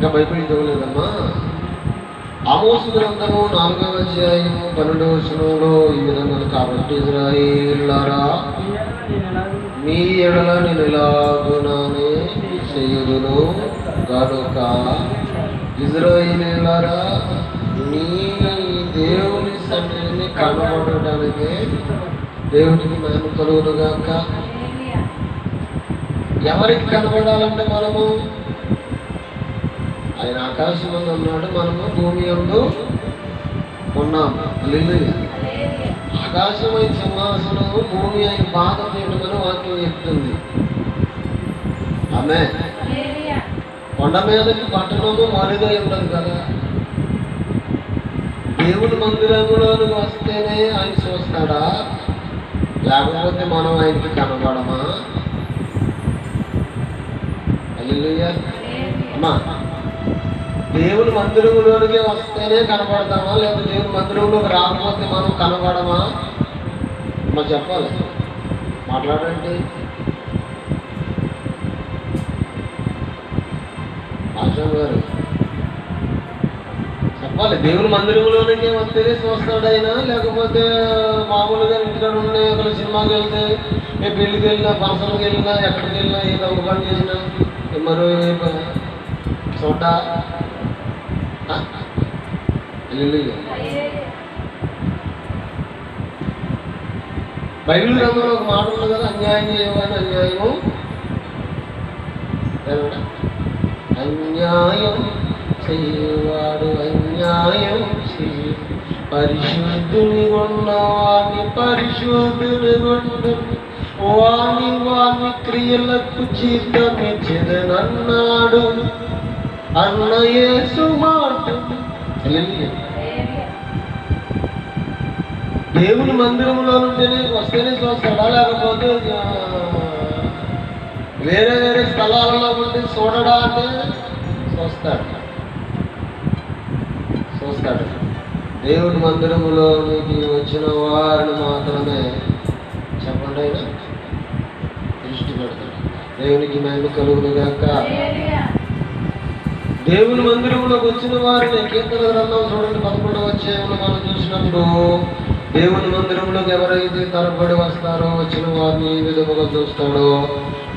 ఇంకా భయపడి చదవలేదమ్మా ఆమోసు గ్రంథము నాలుగవ అధ్యాయము పన్నెండవ వచనంలో ఈ విధంగా కాబట్టి ఇజ్రాయిల్లారా మీ ఎడల నేను ఇలాగుననే చేయుదును కనుక ఇజ్రాయిల్లారా మీ దేవుని సన్నిధిని కనబడటానికి దేవునికి మేము కలుగునుగాక. ఎవరికి కనబడాలంటే మనము? ఆయన ఆకాశంలో ఉన్నాడు మనము భూమి ఎందు ఉన్నాం. ఆకాశం అయిన సింహాసనము భూమి అయిన బాధ చేయడమని వాక్యం చెప్తుంది. ఆమె కొండ మీదకి పట్టణము మరుగై ఉండదు కదా? దేవుని మందిరంలోనికి వస్తేనే ఆయన చూస్తాడా? లేకపోతే మనం ఆయనకి కనబడమా? హల్లెలూయా. అమ్మా దేవుని మందిరంలోనికి వస్తేనే కనబడతామా లేదా దేవుని మందిరంలోకి రాకపోతే మనం కనబడమా అమ్మా చెప్పాలి. మాట్లాడండి. ఆశ్రమ్ గారు చెప్పాలి. దేవుని మందిరంలోనికి వస్తేనే చూస్తాడైనా లేకపోతే మామూలుగా ఇంట్లో ఉండే ఒకళ్ళు సినిమాకి వెళ్తే ఏ పెళ్ళికి వెళ్ళినా పర్సన్కి వెళ్ళినా ఎక్కడికి వెళ్ళినా ఏదో ఒక పని చేసినా మరో ఏ బైబిల్ గ్రంథంలో ఒక మాట ఉంది కదా అన్యాయం చేయమని అన్యాయము. అన్యాయం చేయవాడు అన్యాయం చేయ. పరిశుద్ధుని ఉన్నవాణి పరిశుద్ధుని ఉండు వాణి వాణి క్రియలకు జీతమిచ్చదనన్నాడు అన్న యేసు మాట. దేవుని మందిరంలో నుండినే వస్తేనే చూస్తాడా? లేకపోతే వేరే వేరే స్థలాలలో ఉండి చూడడా అంటే చూస్తాడు. చూస్తాడు. దేవుని మందిరములోనికి వచ్చిన వారిని మాత్రమే చెప్పండి దృష్టి పెడతాడు. దేవునికి మేము కలుగునుగాక దేవుని మందిరంలోకి వచ్చిన వారిని కీర్తన గ్రంథం చూడండి పదకొండవ అధ్యాయంలో మనం చూసినప్పుడు దేవుని మందిరంలోకి ఎవరైతే తరబడి వస్తారో వచ్చిన వారిని ఏ విధముగా చూస్తాడో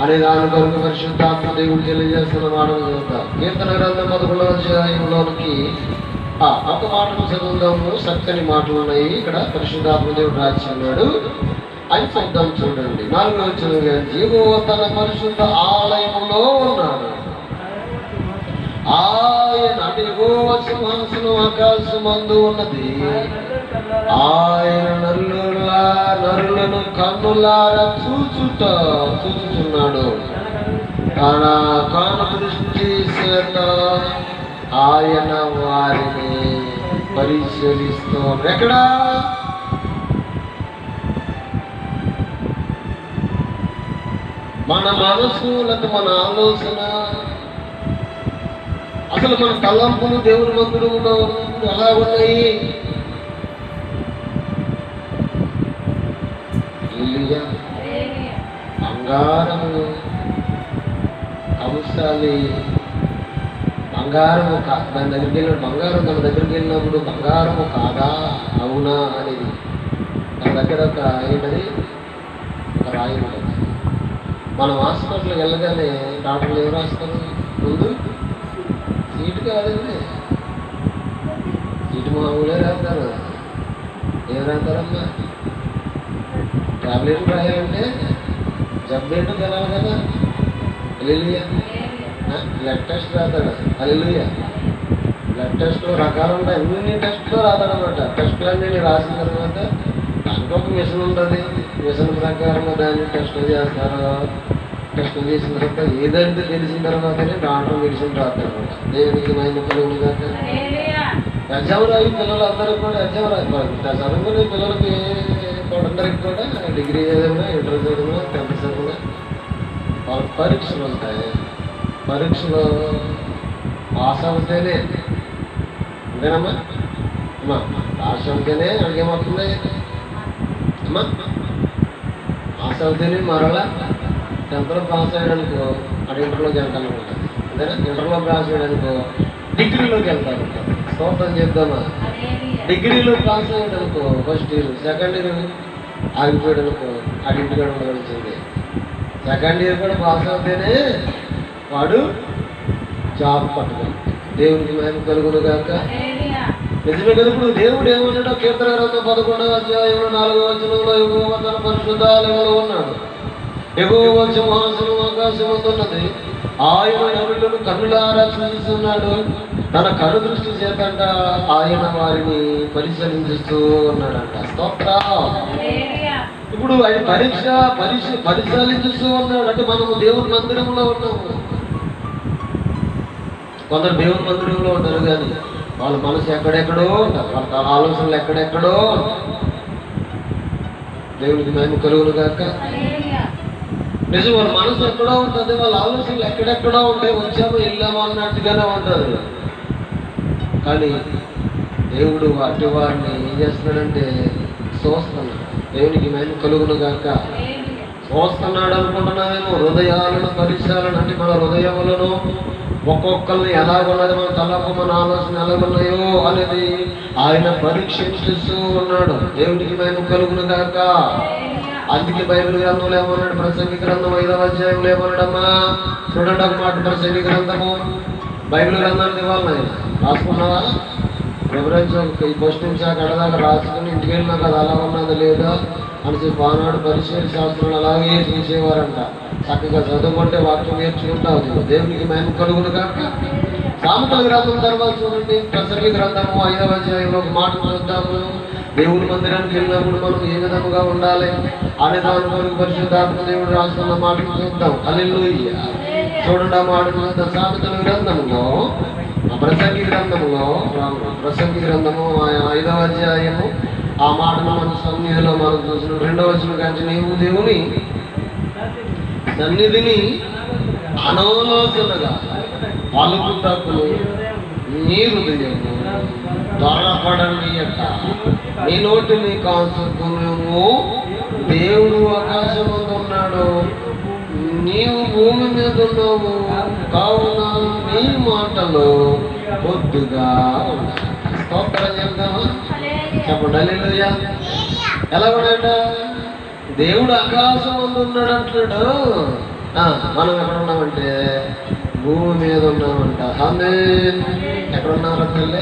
అనే దాని కొరకు పరిశుద్ధాత్మ దేవుడు తెలియజేస్తున్న మాటలు చదువుతాం కీర్తన గ్రంథం పదకొండవ అధ్యాయంలోనికి ఒక మాటను చదువుదాము. చక్కని మాటలు ఉన్నాయి. ఇక్కడ పరిశుద్ధాత్మ దేవుడు అన్నాడు అని చూద్దాం చూడండి. నాలుగో వచ్చిన జీవో తన పరిశుద్ధ ఆలయంలో ఉన్నాడు. ఆయన అడిగో సింహాసనం ఆకాశమందు ఉన్నది. ఆయన నల్లులా నరులను కన్నులారా చూచుట చూచుచున్నాడు. తన కాను దృష్టి చేత ఆయన వారిని పరిశీలిస్తూ. ఎక్కడా? మన మనసులకు మన ఆలోచన అసలు మన తలంపులు దేవుని మందులు ఎలా ఉన్నాయి? బంగారము కంసాలి బంగారము కా దాని దగ్గరికి వెళ్ళిన బంగారం తన దగ్గరికి వెళ్ళినప్పుడు బంగారము కాదా అవునా అనేది. తన దగ్గర ఒక ఏంటది? ఒక రాయి ఉంటుంది. మనం హాస్పిటల్కి వెళ్ళగానే డాక్టర్లు ఏం రాస్తారు? ముందు కాదండి. మా మామూలే రాస్తారు ఏం రాస్తారమ్మా? టాబ్లెట్ రాయాలంటే జబ్బు తినాలి కదా. అల్లెలుయ్య. బ్లడ్ టెస్ట్ రాస్తాడు. అల్లెలుయ్య. బ్లడ్ టెస్ట్లో రకాలు ఉంటాయి. అన్ని టెస్ట్లో రాస్తాడు అనమాట టెస్టులన్నీ రాసిన తర్వాత దానికి ఒక మిషన్ ఉంటుంది. మిషన్ ప్రకారంగా దాన్ని టెస్ట్ చేస్తారు? టెస్టులు చేసిన తర్వాత ఏదంటే తెలిసిన తర్వాతనే డాక్టర్ మెడిసిన్ రాస్తాడు దేవునికి మైన కలుగులు కాక ఎగ్జామ్ రాయి పిల్లలు అందరూ కూడా ఎగ్జామ్ రాయి చదువుకునే పిల్లలకి అందరికి కూడా డిగ్రీ చదివినా ఇంటర్ చదివినా టెన్త్ చదివినా వాళ్ళ పరీక్షలు ఉంటాయి. పరీక్షలో పాస్ అవుతేనే అంతేనమ్మా అమ్మా పాస్ అవుతేనే అడిగేమవుతుంది? అమ్మా పాస్ అవుతేనే మరలా టెన్త్లో పాస్ అయ్యాడనుకో అది ఇంటర్లోకి వెళ్తాను అంతేనా? ఇంటర్లో పాస్ అయ్యాడనుకో డిగ్రీలోకి వెళ్తారు స్తోత్రం చేద్దామా? డిగ్రీలో పాస్ అయ్యాడు అనుకో ఫస్ట్ ఇయర్ సెకండ్ ఇయర్ ఆగిపోయాడు అనుకో ఆడి ఇంటికాడ ఉండవలసింది. సెకండ్ ఇయర్ కూడా పాస్ అవుతేనే వాడు జాబ్ పట్టుకోవాలి దేవునికి మేము కలుగును కాక నిజమే కదా ఇప్పుడు దేవుడు ఏమన్నాడో కీర్తన పదకొండవ అధ్యాయంలో నాలుగవ వచనంలో ఎగువ తన పరిశుద్ధాలయంలో ఉన్నాడు. ఎగువ సింహాసనం ఆకాశముందున్నది ఆయన నరులను కన్నులారా చూస్తున్నాడు. తన కను దృష్టి చేతంట ఆయన వారిని పరిశీలించుతూ ఉన్నాడంట. స్తోత్ర. ఇప్పుడు ఆయన పరీక్ష పరీక్ష పరిశీలించుతూ ఉన్నాడు. అంటే మనము దేవుని మందిరంలో ఉన్నాము. కొందరు దేవుని మందిరంలో ఉంటారు కానీ వాళ్ళ మనసు ఎక్కడెక్కడో ఉంటారు. వాళ్ళ ఆలోచనలు ఎక్కడెక్కడో. దేవునికి మేము కలుగును కాక నిజం వాళ్ళ మనసు ఎక్కడ ఉంటుంది వాళ్ళ ఆలోచనలు ఎక్కడెక్కడో ఉంటాయి వచ్చాము వెళ్ళాము అన్నట్టుగానే ఉంటుంది. కానీ దేవుడు అటు వారిని ఏం చేస్తున్నాడంటే చూస్తున్నాడు. దేవునికి మేము కలుగును కాక చూస్తున్నాడు అనుకుంటున్నామేమో హృదయాలను పరీక్షాలను అంటే మన హృదయములను ఒక్కొక్కరిని ఎలా ఉన్నది మన తలకు మన ఆలోచన ఎలా ఉన్నాయో అనేది ఆయన పరీక్షిస్తూ ఉన్నాడు. దేవునికి మేము కలుగును కాక అందుకే బైబిల్ గ్రంథంలో ఏమన్నాడు ప్రసంగి గ్రంథం ఐదవ అధ్యాయంలో ఏమన్నాడమ్మా చూడండి అన్నమాట మాట ప్రసంగి గ్రంథము. బైబిల్ గ్రంథాన్ని ఇవ్వాలి రాసుకున్నావా? వివరించి. ఈ పోస్ట్ నుంచి కడదాకా రాసుకుని ఇంటికి వెళ్ళినాక అది అలా ఉన్నది లేదా అని చెప్పి ఆనాడు పరిశీలి శాస్త్రం అలాగే చేసేవారంట. చక్కగా చదువుకుంటే వాక్యం నేర్చుకుంటావు దేవునికి మేము కలుగును కాక సామెతల గ్రంథం తర్వాత చూడండి. ప్రసంగి గ్రంథము ఐదవ అధ్యాయంలో ఒక మాట చూద్దాము. దేవుని మందిరానికి వెళ్ళినప్పుడు మనం ఏ విధముగా ఉండాలి? అనే దాని కొరకు పరిశుద్ధాత్మ దేవుడు రాస్తున్న మాటలు చూద్దాం. అల్లెలుయ్య చూడండి ఆ మాట చూద్దాం. సామెతల గ్రంథంలో ఆ ప్రసంగి గ్రంథంలో ప్రసంగి గ్రంథము ఐదవ అధ్యాయము ఆ మాటను మన సన్నిధిలో మనం చూసిన రెండవ వచ్చిన కంచి నీవు దేవుని సన్నిధిని అనాలోచనగా తప్పులు నీ హృదయము త్వరపడని యొక్క నీ నోటిని కాసుకునేము దేవుడు ఆకాశం ఉన్నాడు నీవు భూమి మీద ఉన్నావు కావున నీ మాటలు పొద్దుగా స్తోత్రం చెప్దామా? చెప్పండి. ఎలా ఉన్నాడ దేవుడు ఆకాశం ముందు ఉన్నాడు అంటున్నాడు. ఆ, మనం ఎక్కడ ఉన్నామంటే? భూమి మీద ఉన్నామంట ఆమె ఎక్కడ ఉన్నారా తల్లి